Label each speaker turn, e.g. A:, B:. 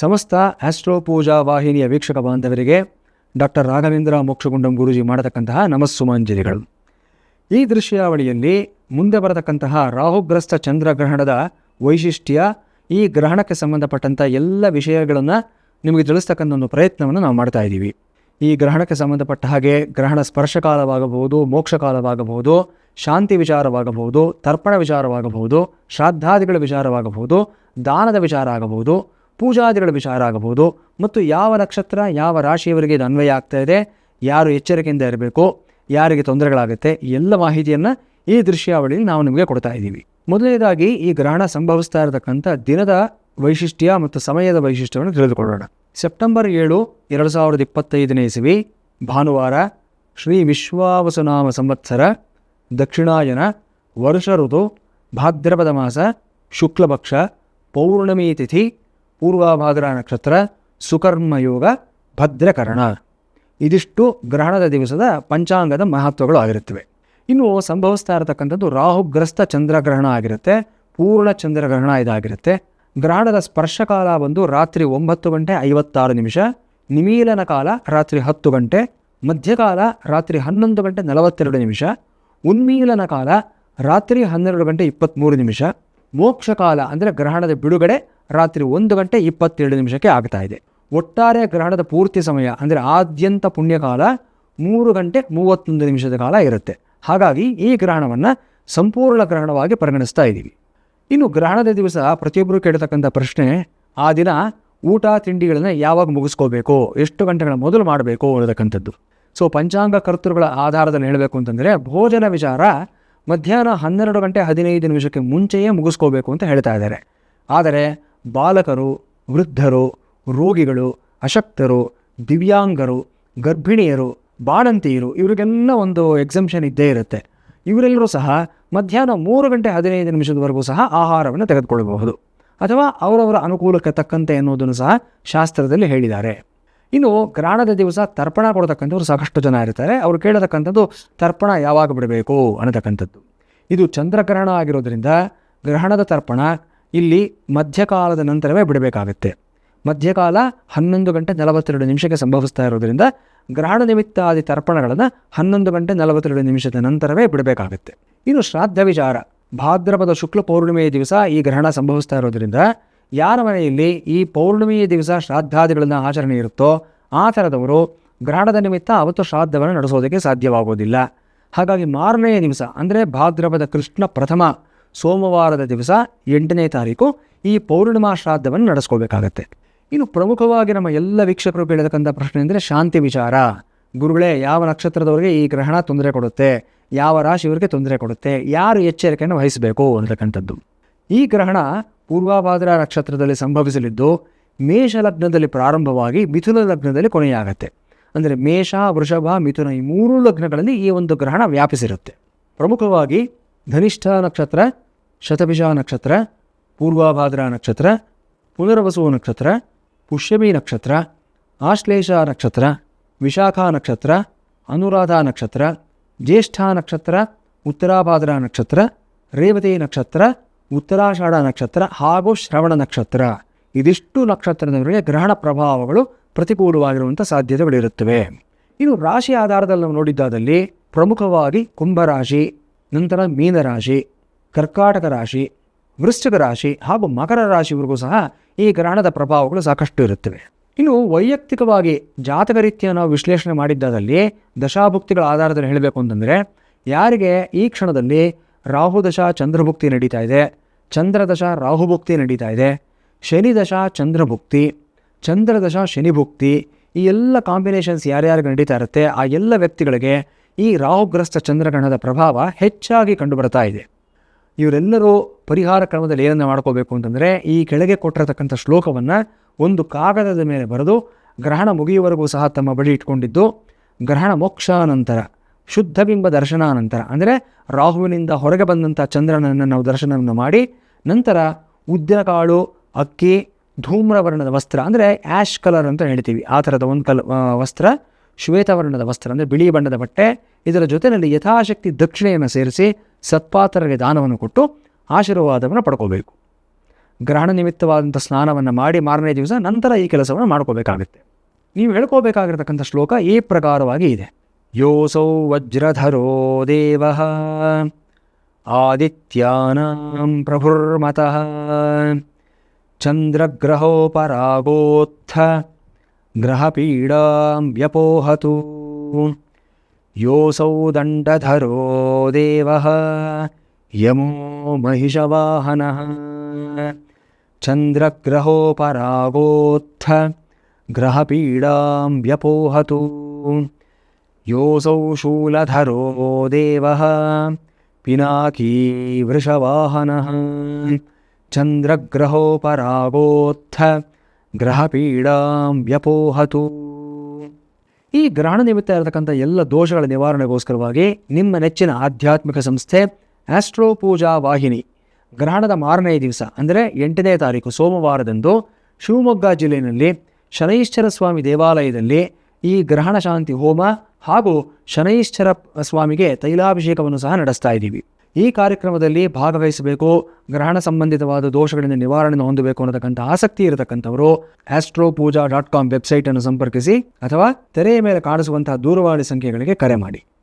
A: ಸಮಸ್ತ ಆಸ್ಟ್ರೋ ಪೂಜಾ ವಾಹಿನಿಯ ವೀಕ್ಷಕ ಬಾಂಧವರಿಗೆ ಡಾಕ್ಟರ್ ರಾಘವೇಂದ್ರ ಮೋಕ್ಷಗುಂಡಂ ಗುರೂಜಿ ಮಾಡತಕ್ಕಂತಹ ನಮಸ್ಸುಮಾಂಜಲಿಗಳು. ಈ ದೃಶ್ಯಾವಳಿಯಲ್ಲಿ ಮುಂದೆ ಬರತಕ್ಕಂತಹ ರಾಹುಗ್ರಸ್ತ ಚಂದ್ರಗ್ರಹಣದ ವೈಶಿಷ್ಟ್ಯ, ಈ ಗ್ರಹಣಕ್ಕೆ ಸಂಬಂಧಪಟ್ಟಂಥ ಎಲ್ಲ ವಿಷಯಗಳನ್ನು ನಿಮಗೆ ತಿಳಿಸ್ತಕ್ಕಂಥ ಒಂದು ಪ್ರಯತ್ನವನ್ನು ನಾವು ಮಾಡ್ತಾ ಇದ್ದೀವಿ. ಈ ಗ್ರಹಣಕ್ಕೆ ಸಂಬಂಧಪಟ್ಟ ಹಾಗೆ ಗ್ರಹಣ ಸ್ಪರ್ಶಕಾಲವಾಗಬಹುದು ಮೋಕ್ಷಕಾಲವಾಗಬಹುದು ಶಾಂತಿ ವಿಚಾರವಾಗಬಹುದು, ತರ್ಪಣ ವಿಚಾರವಾಗಬಹುದು ಶ್ರಾದ್ದಾದಿಗಳ ವಿಚಾರವಾಗಬಹುದು, ದಾನದ ವಿಚಾರ ಆಗಬಹುದು ಪೂಜಾದಿಗಳ ವಿಚಾರ ಆಗಬಹುದು ಮತ್ತು ಯಾವ ನಕ್ಷತ್ರ, ಯಾವ ರಾಶಿಯವರಿಗೆ ಇದು ಅನ್ವಯ ಆಗ್ತಾ ಇದೆ, ಯಾರು ಎಚ್ಚರಿಕೆಯಿಂದ ಇರಬೇಕು, ಯಾರಿಗೆ ತೊಂದರೆಗಳಾಗುತ್ತೆ ಎಲ್ಲ ಮಾಹಿತಿಯನ್ನು ಈ ದೃಶ್ಯಾವಳಿಯಲ್ಲಿ ನಾವು ನಿಮಗೆ ಕೊಡ್ತಾ ಇದ್ದೀವಿ. ಮೊದಲನೇದಾಗಿ ಈ ಗ್ರಹಣ ಸಂಭವಿಸ್ತಾ ಇರತಕ್ಕಂಥ ದಿನದ ವೈಶಿಷ್ಟ್ಯ ಮತ್ತು ಸಮಯದ ವೈಶಿಷ್ಟ್ಯವನ್ನು ತಿಳಿದುಕೊಳ್ಳೋಣ. ಸೆಪ್ಟೆಂಬರ್ ಏಳು, ಎರಡು ಸಾವಿರದ ಇಪ್ಪತ್ತೈದನೇ ಇಸವಿ, ಭಾನುವಾರ, ಶ್ರೀ ವಿಶ್ವಾವಸುನಾಮ ಸಂವತ್ಸರ, ದಕ್ಷಿಣಾಯನ, ವರ್ಷ ಋತು, ಭಾದ್ರಪದ ಮಾಸ, ಶುಕ್ಲಪಕ್ಷ, ಪೌರ್ಣಮಿ ತಿಥಿ ಪೂರ್ವಾಭಾದ್ರ ನಕ್ಷತ್ರ ಸುಕರ್ಮಯೋಗ ಭದ್ರಕರಣ. ಇದಿಷ್ಟು ಗ್ರಹಣದ ದಿವಸದ ಪಂಚಾಂಗದ ಮಹತ್ವಗಳು ಆಗಿರುತ್ತವೆ. ಇನ್ನು ಸಂಭವಿಸ್ತಾ ಇರತಕ್ಕಂಥದ್ದು ರಾಹುಗ್ರಸ್ತ ಚಂದ್ರಗ್ರಹಣ ಆಗಿರುತ್ತೆ. ಪೂರ್ಣ ಚಂದ್ರಗ್ರಹಣ ಇದಾಗಿರುತ್ತೆ. ಗ್ರಹಣದ ಸ್ಪರ್ಶಕಾಲ ಬಂದು ರಾತ್ರಿ ಒಂಬತ್ತು ಗಂಟೆ ಐವತ್ತಾರು ನಿಮಿಷ, ನಿಮೀಲನ ಕಾಲ ರಾತ್ರಿ ಹತ್ತು ಗಂಟೆ, ಮಧ್ಯಕಾಲ ರಾತ್ರಿ ಹನ್ನೊಂದು ಗಂಟೆ ನಲವತ್ತೆರಡು ನಿಮಿಷ, ಉನ್ಮೀಲನ ಕಾಲ ರಾತ್ರಿ ಹನ್ನೆರಡು ಗಂಟೆ ಇಪ್ಪತ್ತ್ಮೂರು ನಿಮಿಷ, ಮೋಕ್ಷಕಾಲ ಅಂದರೆ ಗ್ರಹಣದ ಬಿಡುಗಡೆ ರಾತ್ರಿ ಒಂದು ಗಂಟೆ ಇಪ್ಪತ್ತೇಳು ನಿಮಿಷಕ್ಕೆ ಆಗ್ತಾ ಇದೆ. ಒಟ್ಟಾರೆ ಗ್ರಹಣದ ಪೂರ್ತಿ ಸಮಯ, ಅಂದರೆ ಆದ್ಯಂತ ಪುಣ್ಯಕಾಲ ಮೂರು ಗಂಟೆ ಮೂವತ್ತೊಂದು ನಿಮಿಷದ ಕಾಲ ಇರುತ್ತೆ. ಹಾಗಾಗಿ ಈ ಗ್ರಹಣವನ್ನು ಸಂಪೂರ್ಣ ಗ್ರಹಣವಾಗಿ ಪರಿಗಣಿಸ್ತಾ ಇದ್ದೀವಿ. ಇನ್ನು ಗ್ರಹಣದ ದಿವಸ ಪ್ರತಿಯೊಬ್ಬರು ಕೇಳತಕ್ಕಂಥ ಪ್ರಶ್ನೆ, ಆ ದಿನ ಊಟ ತಿಂಡಿಗಳನ್ನು ಯಾವಾಗ ಮುಗಿಸ್ಕೋಬೇಕು, ಎಷ್ಟು ಗಂಟೆಗಳ ಮೊದಲು ಮಾಡಬೇಕು ಅನ್ನತಕ್ಕಂಥದ್ದು. ಸೊ ಪಂಚಾಂಗ ಕರ್ತೃಗಳ ಆಧಾರದಲ್ಲಿ ಹೇಳಬೇಕು ಅಂತಂದರೆ, ಭೋಜನ ವಿಚಾರ ಮಧ್ಯಾಹ್ನ ಹನ್ನೆರಡು ಗಂಟೆ ಹದಿನೈದು ನಿಮಿಷಕ್ಕೆ ಮುಂಚೆಯೇ ಮುಗಿಸ್ಕೋಬೇಕು ಅಂತ ಹೇಳ್ತಾ ಇದ್ದಾರೆ. ಆದರೆ ಬಾಲಕರು, ವೃದ್ಧರು, ರೋಗಿಗಳು, ಅಶಕ್ತರು, ದಿವ್ಯಾಂಗರು, ಗರ್ಭಿಣಿಯರು, ಬಾಣಂತಿಯರು, ಇವರಿಗೆಲ್ಲ ಒಂದು ಎಕ್ಸಂಪ್ಷನ್ ಇದ್ದೇ ಇರುತ್ತೆ. ಇವರೆಲ್ಲರೂ ಸಹ ಮಧ್ಯಾಹ್ನ ಮೂರು ಗಂಟೆ ಹದಿನೈದು ನಿಮಿಷದವರೆಗೂ ಸಹ ಆಹಾರವನ್ನು ತೆಗೆದುಕೊಳ್ಳಬಹುದು. ಅಥವಾ ಅವರವರ ಅನುಕೂಲಕ್ಕೆ ತಕ್ಕಂತೆ ಎನ್ನುವುದನ್ನು ಸಹ ಶಾಸ್ತ್ರದಲ್ಲಿ ಹೇಳಿದ್ದಾರೆ. ಇನ್ನು ಗ್ರಾಣದ ದಿವಸ ತರ್ಪಣ ಕೊಡತಕ್ಕಂಥವ್ರು ಸಾಕಷ್ಟು ಜನ ಇರ್ತಾರೆ. ಅವರು ಕೇಳತಕ್ಕಂಥದ್ದು, ತರ್ಪಣ ಯಾವಾಗ ಬಿಡಬೇಕು ಅನ್ನತಕ್ಕಂಥದ್ದು. ಇದು ಚಂದ್ರಗ್ರಹಣ ಆಗಿರೋದ್ರಿಂದ ಗ್ರಹಣದ ತರ್ಪಣ ಇಲ್ಲಿ ಮಧ್ಯಕಾಲದ ನಂತರವೇ ಬಿಡಬೇಕಾಗುತ್ತೆ. ಮಧ್ಯಕಾಲ ಹನ್ನೊಂದು ಗಂಟೆ ನಲವತ್ತೆರಡು ನಿಮಿಷಕ್ಕೆ ಸಂಭವಿಸ್ತಾ ಇರೋದರಿಂದ ಗ್ರಹಣ ನಿಮಿತ್ತಾದಿ ತರ್ಪಣಗಳನ್ನು ಹನ್ನೊಂದು ಗಂಟೆ ನಲವತ್ತೆರಡು ನಿಮಿಷದ ನಂತರವೇ ಬಿಡಬೇಕಾಗುತ್ತೆ. ಇನ್ನು ಶ್ರಾದ್ದ ವಿಚಾರ. ಭಾದ್ರಪದ ಶುಕ್ಲ ಪೌರ್ಣಿಮೆಯ ದಿವಸ ಈ ಗ್ರಹಣ ಸಂಭವಿಸ್ತಾ ಇರೋದರಿಂದ ಯಾರ ಮನೆಯಲ್ಲಿ ಈ ಪೌರ್ಣಿಮೆಯ ದಿವಸ ಶ್ರಾದ್ದಾದಿಗಳನ್ನು ಆಚರಣೆ ಇರುತ್ತೋ ಆ ಥರದವರು ಗ್ರಹಣದ ನಿಮಿತ್ತ ಅವತ್ತು ಶ್ರಾದ್ದವನ್ನು ನಡೆಸೋದಕ್ಕೆ ಸಾಧ್ಯವಾಗೋದಿಲ್ಲ. ಹಾಗಾಗಿ ಮಾರನೆಯ ನಿಮಿಷ ಅಂದರೆ ಭಾದ್ರಪದ ಕೃಷ್ಣ ಪ್ರಥಮ ಸೋಮವಾರದ ದಿವಸ ಎಂಟನೇ ತಾರೀಕು ಈ ಪೌರ್ಣಿಮಾ ಶ್ರಾದ್ದವನ್ನು ನಡೆಸ್ಕೋಬೇಕಾಗತ್ತೆ ಇನ್ನು ಪ್ರಮುಖವಾಗಿ ನಮ್ಮ ಎಲ್ಲ ವೀಕ್ಷಕರು ಕೇಳತಕ್ಕಂಥ ಪ್ರಶ್ನೆ ಅಂದರೆ ಶಾಂತಿ ವಿಚಾರ. ಗುರುಗಳೇ, ಯಾವ ನಕ್ಷತ್ರದವರಿಗೆ ಈ ಗ್ರಹಣ ತೊಂದರೆ ಕೊಡುತ್ತೆ? ಯಾವ ರಾಶಿಯವರಿಗೆ ತೊಂದರೆ ಕೊಡುತ್ತೆ? ಯಾರು ಎಚ್ಚರಿಕೆಯನ್ನು ವಹಿಸಬೇಕು ಅಂತಕ್ಕಂಥದ್ದು. ಈ ಗ್ರಹಣ ಪೂರ್ವಾಭಾದ್ರ ನಕ್ಷತ್ರದಲ್ಲಿ ಸಂಭವಿಸಲಿದ್ದು, ಮೇಷ ಲಗ್ನದಲ್ಲಿ ಪ್ರಾರಂಭವಾಗಿ ಮಿಥುನ ಲಗ್ನದಲ್ಲಿ ಕೊನೆಯಾಗತ್ತೆ. ಅಂದರೆ ಮೇಷ, ವೃಷಭ, ಮಿಥುನ ಈ ಮೂರು ಲಗ್ನಗಳಲ್ಲಿ ಈ ಒಂದು ಗ್ರಹಣ ವ್ಯಾಪಿಸಿರುತ್ತೆ. ಪ್ರಮುಖವಾಗಿ ಧನಿಷ್ಠ ನಕ್ಷತ್ರ ಶತಭಿಷ ನಕ್ಷತ್ರ, ಪೂರ್ವಾಭಾದ್ರ ನಕ್ಷತ್ರ, ಪುನರ್ವಸು ನಕ್ಷತ್ರ, ಪುಷ್ಯಮಿ ನಕ್ಷತ್ರ, ಆಶ್ಲೇಷ ನಕ್ಷತ್ರ, ವಿಶಾಖ ನಕ್ಷತ್ರ, ಅನುರಾಧ ನಕ್ಷತ್ರ, ಜ್ಯೇಷ್ಠ ನಕ್ಷತ್ರ, ಉತ್ತರಾಭಾದ್ರ ನಕ್ಷತ್ರ, ರೇವತಿ ನಕ್ಷತ್ರ, ಉತ್ತರಾಷಾಢ ನಕ್ಷತ್ರ ಹಾಗೂ ಶ್ರವಣ ನಕ್ಷತ್ರ. ಇದಿಷ್ಟು ನಕ್ಷತ್ರದವರಿಗೆ ಗ್ರಹಣ ಪ್ರಭಾವಗಳು ಪ್ರತಿಕೂಲವಾಗಿರುವಂಥ ಸಾಧ್ಯತೆಗಳಿರುತ್ತವೆ. ಇನ್ನು ರಾಶಿ ಆಧಾರದಲ್ಲಿ ನಾವು ನೋಡಿದ್ದಾದಲ್ಲಿ ಪ್ರಮುಖವಾಗಿ ಕುಂಭರಾಶಿ ನಂತರ ಮೀನರಾಶಿ ಕರ್ಕಾಟಕ ರಾಶಿ, ವೃಶ್ಚಿಕ ರಾಶಿ ಹಾಗೂ ಮಕರ ರಾಶಿವರೆಗೂ ಸಹ ಈ ಗ್ರಹಣದ ಪ್ರಭಾವಗಳು ಸಾಕಷ್ಟು ಇರುತ್ತವೆ. ಇನ್ನು ವೈಯಕ್ತಿಕವಾಗಿ ಜಾತಕ ರೀತಿಯ ನಾವು ವಿಶ್ಲೇಷಣೆ ಮಾಡಿದ್ದಾದಲ್ಲಿ ದಶಾಭುಕ್ತಿಗಳ ಆಧಾರದಲ್ಲಿ ಹೇಳಬೇಕು ಅಂತಂದರೆ, ಯಾರಿಗೆ ಈ ಕ್ಷಣದಲ್ಲಿ ರಾಹುದಶ ಚಂದ್ರಭುಕ್ತಿ ನಡೀತಾ ಇದೆ ಚಂದ್ರದಶ ರಾಹುಭುಕ್ತಿ ನಡೀತಾ ಇದೆ ಶನಿದಶ ಚಂದ್ರಭುಕ್ತಿ ಚಂದ್ರದಶ ಶನಿಭುಕ್ತಿ ಈ ಎಲ್ಲ ಕಾಂಬಿನೇಷನ್ಸ್ ಯಾರ್ಯಾರಿಗೆ ನಡೀತಾ ಇರುತ್ತೆ, ಆ ಎಲ್ಲ ವ್ಯಕ್ತಿಗಳಿಗೆ ಈ ರಾಹುಗ್ರಸ್ತ ಚಂದ್ರಗ್ರಹಣದ ಪ್ರಭಾವ ಹೆಚ್ಚಾಗಿ ಕಂಡುಬರ್ತಾ ಇದೆ. ಇವರೆಲ್ಲರೂ ಪರಿಹಾರ ಕ್ರಮದಲ್ಲಿ ಏನನ್ನು ಮಾಡ್ಕೋಬೇಕು ಅಂತಂದರೆ ಈ ಕೆಳಗೆ ಕೊಟ್ಟಿರತಕ್ಕಂಥ ಶ್ಲೋಕವನ್ನು ಒಂದು ಕಾಗದದ ಮೇಲೆ ಬರೆದು ಗ್ರಹಣ ಮುಗಿಯುವವರೆಗೂ ಸಹ ತಮ್ಮ ಬಳಿ ಇಟ್ಕೊಂಡಿದ್ದು, ಗ್ರಹಣ ಮೋಕ್ಷಾನಂತರ ಶುದ್ಧ ಬಿಂಬ ದರ್ಶನಾನಂತರ ಅಂದರೆ ರಾಹುವಿನಿಂದ ಹೊರಗೆ ಬಂದಂಥ ಚಂದ್ರನನ್ನು ನಾವು ದರ್ಶನವನ್ನು ಮಾಡಿ, ನಂತರ ಉದ್ದಿನಕಾಳು ಅಕ್ಕಿ, ಧೂಮ್ರವರ್ಣದ ವಸ್ತ್ರ, ಅಂದರೆ ಆ್ಯಶ್ ಕಲರ್ ಅಂತ ಹೇಳ್ತೀವಿ. ಆ ಥರದ ಒಂದು ಕಲ್ ವಸ್ತ್ರ, ಶ್ವೇತವರ್ಣದ ವಸ್ತ್ರ, ಅಂದರೆ ಬಿಳಿ ಬಣ್ಣದ ಬಟ್ಟೆ ಇದರ ಜೊತೆಯಲ್ಲಿ ಯಥಾಶಕ್ತಿ ದಕ್ಷಿಣೆಯನ್ನು ಸೇರಿಸಿ ಸತ್ಪಾತ್ರರಿಗೆ ದಾನವನ್ನು ಕೊಟ್ಟು ಆಶೀರ್ವಾದವನ್ನು ಪಡ್ಕೋಬೇಕು. ಗ್ರಹಣ ನಿಮಿತ್ತವಾದಂಥ ಸ್ನಾನವನ್ನು ಮಾಡಿ ಮಾರನೇ ದಿವಸ ನಂತರ ಈ ಕೆಲಸವನ್ನು ಮಾಡ್ಕೋಬೇಕಾಗುತ್ತೆ. ನೀವು ಹೇಳ್ಕೋಬೇಕಾಗಿರ್ತಕ್ಕಂಥ ಶ್ಲೋಕ ಈ ಪ್ರಕಾರವಾಗಿ ಇದೆ. ಯೋಸೌ ವಜ್ರಧರೋ ದೇವ ಆದಿತ್ಯಾನಾಂ ಪ್ರಭುರ್ಮತಃ ಚಂದ್ರಗ್ರಹೋಪರಾಗೋತ್ಥ ಗ್ರಹಪೀಡಾಂ ವ್ಯಪೋಹತು योऽसौ दण्डधरो देवः यमो महिषवाहनः। चन्द्रग्रहोपरागोत्थ ग्रहपीडां व्यपोहतु। योऽसौ शूलधरो देवः पिनाकी वृषवाहनः। चन्द्रग्रहोपरागोत्थ ग्रहपीडां व्यपोहतु। ಈ ಗ್ರಹಣ ನಿಮಿತ್ತ ಇರತಕ್ಕಂಥ ಎಲ್ಲ ದೋಷಗಳ ನಿವಾರಣೆಗೋಸ್ಕರವಾಗಿ ನಿಮ್ಮ ನೆಚ್ಚಿನ ಆಧ್ಯಾತ್ಮಿಕ ಸಂಸ್ಥೆ ಆಸ್ಟ್ರೋ ಪೂಜಾ ವಾಹಿನಿ ಗ್ರಹಣದ ಮಾರನೇ ದಿವಸ, ಅಂದರೆ ಎಂಟನೇ ತಾರೀಕು ಸೋಮವಾರದಂದು ಶಿವಮೊಗ್ಗ ಜಿಲ್ಲೆಯಲ್ಲಿ ಶನೈಶ್ಚರ ಸ್ವಾಮಿ ದೇವಾಲಯದಲ್ಲಿ ಈ ಗ್ರಹಣ ಶಾಂತಿ ಹೋಮ ಹಾಗೂ ಶನೈಶ್ಚರ ಸ್ವಾಮಿಗೆ ತೈಲಾಭಿಷೇಕವನ್ನು ಸಹ ನಡೆಸ್ತಾ ಇದ್ದೀವಿ. ಈ ಕಾರ್ಯಕ್ರಮದಲ್ಲಿ ಭಾಗವಹಿಸಬೇಕು. ಗ್ರಹಣ ಸಂಬಂಧಿತವಾದ ದೋಷಗಳಿಂದ ನಿವಾರಣೆ ಹೊಂದಬೇಕು ಅನ್ನತಕ್ಕಂಥ ಆಸಕ್ತಿ ಇರತಕ್ಕಂಥವರು ಆಸ್ಟ್ರೋ ಪೂಜಾ ಡಾಟ್ ಕಾಮ್ ವೆಬ್ಸೈಟನ್ನು ಸಂಪರ್ಕಿಸಿ ಅಥವಾ ತೆರೆಯ ಮೇಲೆ ಕಾಣಿಸುವಂತಹ ದೂರವಾಣಿ ಸಂಖ್ಯೆಗಳಿಗೆ ಕರೆ ಮಾಡಿ.